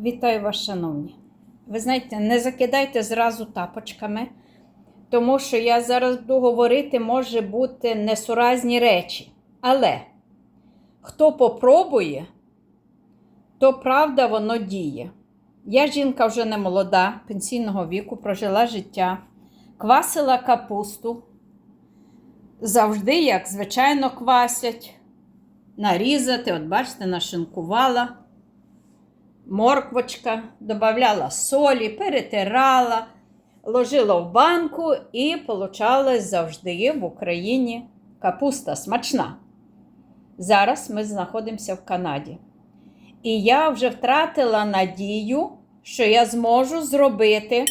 Вітаю вас, шановні. Ви знаєте, не закидайте зразу тапочками, тому що я зараз буду говорити, може бути несуразні речі. Але хто попробує, то правда воно діє. Я жінка вже не молода, пенсійного віку, прожила життя, квасила капусту. Завжди, як звичайно, квасять, нарізати, от бачите, нашинкувала морквочка, додавала солі, перетирала, ложила в банку і получалась завжди в Україні капуста смачна. Зараз ми знаходимося в Канаді. І я вже втратила надію, що я зможу зробити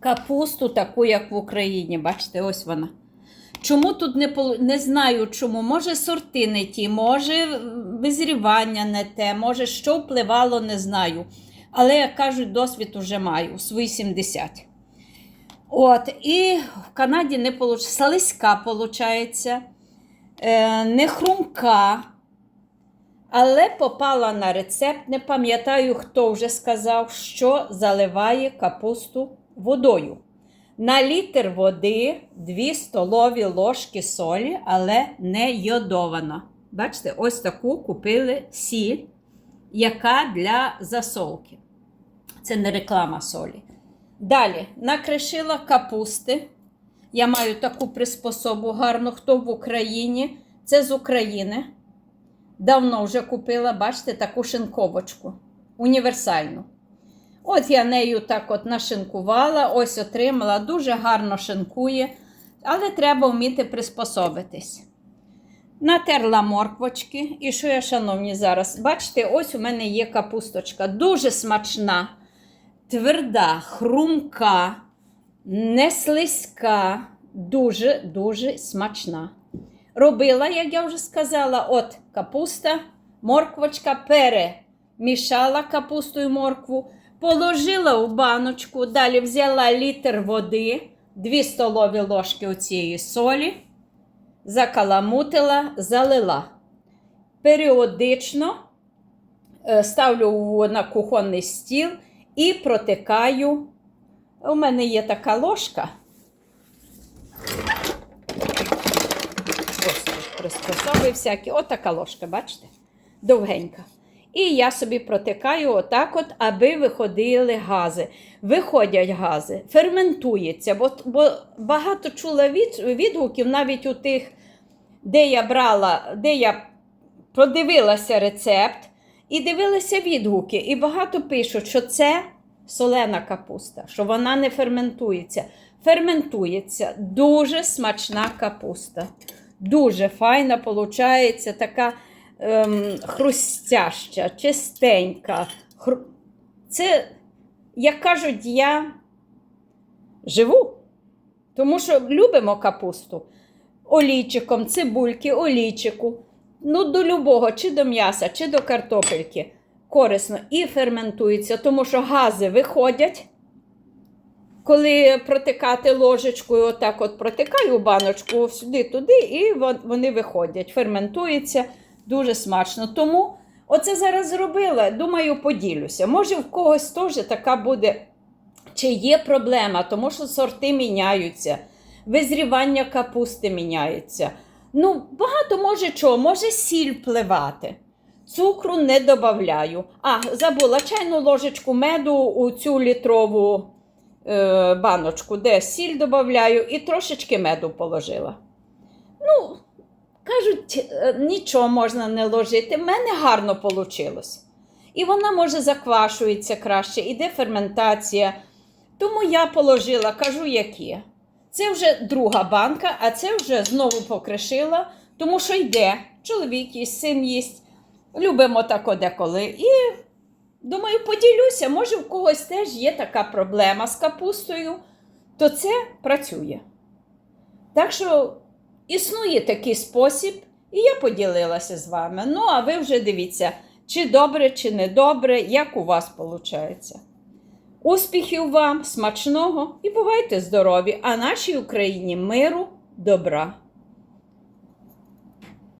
капусту таку, як в Україні. Бачите, ось вона. Чому тут не не знаю чому. Може, сорти не ті, може визрівання не те, може, що впливало, не знаю. Але, як кажуть, досвід уже маю свої 70. От, і в Канаді не вийшло. Салиська, виходить, е, не хрумка. Але попала на рецепт, не пам'ятаю, хто вже сказав, що заливає капусту водою. На літр води 2 столові ложки солі, але не йодована. Бачите, ось таку купили сіль, яка для засолки. Це не реклама солі. Далі накришила капусти. Я маю таку приспособу гарну, хто в Україні. Це з України. Давно вже купила, бачите, таку шинковочку. Універсальну. От я нею так от нашинкувала, ось отримала, дуже гарно шинкує, але треба вміти приспособитись. Натерла морквочки. І що я, шановні, зараз? Бачите, ось у мене є капусточка. Дуже смачна, тверда, хрумка, не слизька, дуже-дуже смачна. Робила, як я вже сказала, от капуста, морквочка, перемішала капусту і моркву, положила у баночку, далі взяла літр води, 2 столові ложки оцієї солі, закаламутила, залила. Періодично е, ставлю на кухонний стіл і протикаю. У мене є така ложка. Ось тут приспособи всякі. Отака ложка, бачите? Довгенька. І я собі протикаю отак, от, аби виходили гази. Виходять гази, ферментується, бо, бо багато чула від, відгуків навіть у тих, де я брала, де я подивилася рецепт і дивилася відгуки. І багато пишуть, що це солена капуста, що вона не ферментується. Ферментується дуже смачна капуста. Дуже файна, виходить, така ем, хрустяща, чистенька. Хру... Це, як кажуть, я живу, тому що любимо капусту олійчиком, цибульки, олійчику. Ну, до любого, чи до м'яса, чи до картопельки. Корисно і ферментується, тому що гази виходять. Коли протикати ложечкою, отак от протикаю баночку сюди-туди, і вони виходять. Ферментується дуже смачно. Тому оце зараз зробила. Думаю, поділюся. Може, в когось теж така буде, чи є проблема, тому що сорти міняються, визрівання капусти міняється. Ну, багато може чого, може сіль впливати. Цукру не додаю. А, забула чайну ложечку меду у цю літрову е, баночку, де сіль додаю, і трошечки меду положила. Ну, кажуть, е, нічого можна не ложити. В мене гарно вийшло. І вона, може, заквашується краще, іде ферментація. Тому я положила, кажу, які. Це вже друга банка, а це вже знову покришила, тому що йде. Чоловік їсть, син їсть. Любимо так деколи. І думаю, поділюся, може, в когось теж є така проблема з капустою, то це працює. Так що існує такий спосіб, і я поділилася з вами. Ну, а ви вже дивіться, чи добре, чи не добре, як у вас виходить. Успіхів вам, смачного і бувайте здорові! А нашій Україні миру, добра!